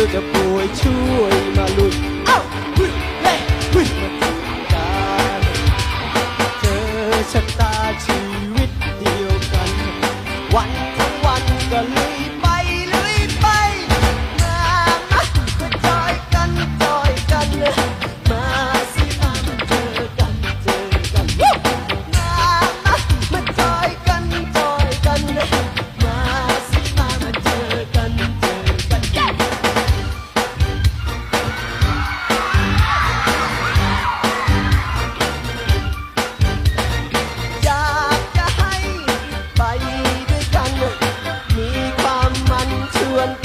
ยวจะป่วยช่วยมาลุยเอ้าวิ่งเล่วิ่งมาทำการเจอชะตาชีวิตเดียวกัน วันทั้งวันก็เลื Vamos.